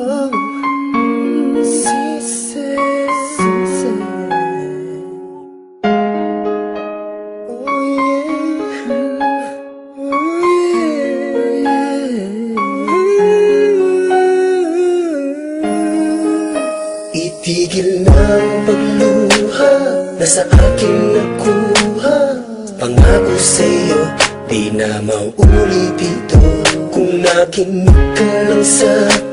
Itigil ang pagluha na sa akin nakuha. Pangako sa'yo, di na maulit ito. Kung nakinig ka lang sa'kin,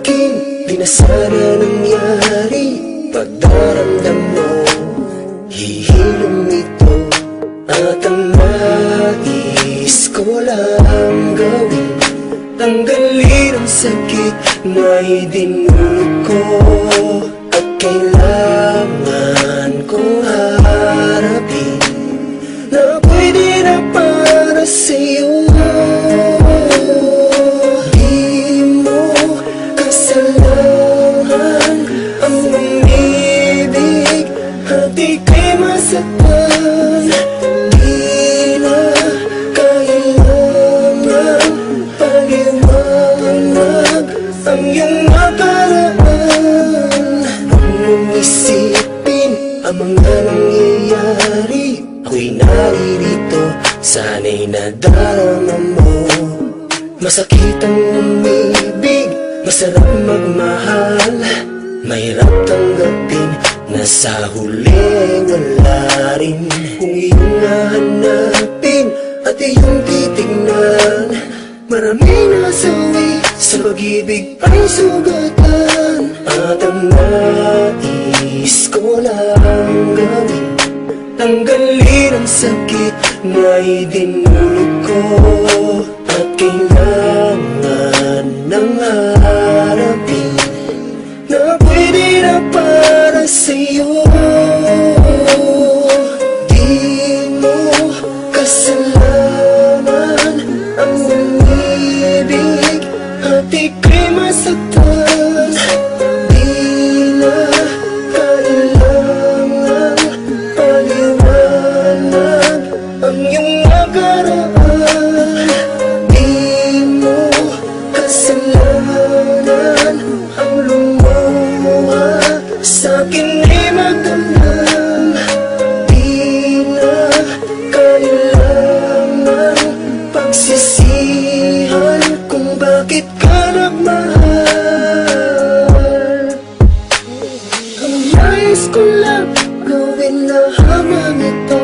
di na sana nangyari Pagdaramdam mo, hihilom ito At ang nais ko lang gawin Tanggalin ang sakit na idinulot ko. At kailangan kong harapin Na pwede na para sa'yo sana'y nadarama mo Masakit ang umibig, masarap magmahal. Mahirap tanggapin na sa huli wala rin Kung iyong hahanapin at iyong titignan. Maraming nasawi sa pag-ibig ay sugatan. At ang nais ko lang gawin. Tanggalin ang sakit na idinulot ko. At kailangan ika'y masaktan Di na kailangan paliwanag Ang iyong nakaraan. Di mo kasalanan Ang lumuha nais ko lang gawin na habang ito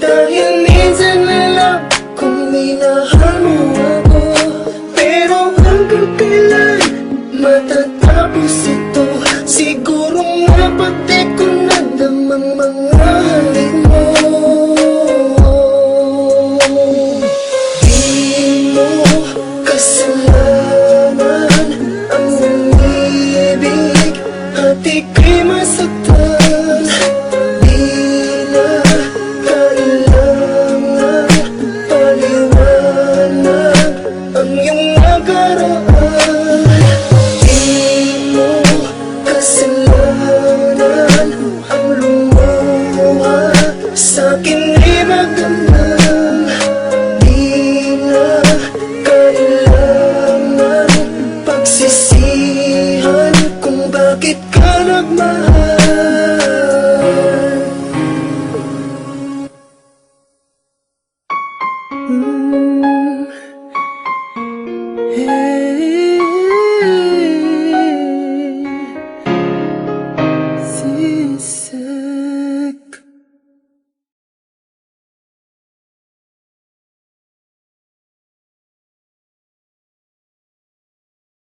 Dahil minsan na lang kung minahal mo ako Pero hanggang kailan? Matatapos ito. Siguro nga pati ko nadamang mga iyong nakaraan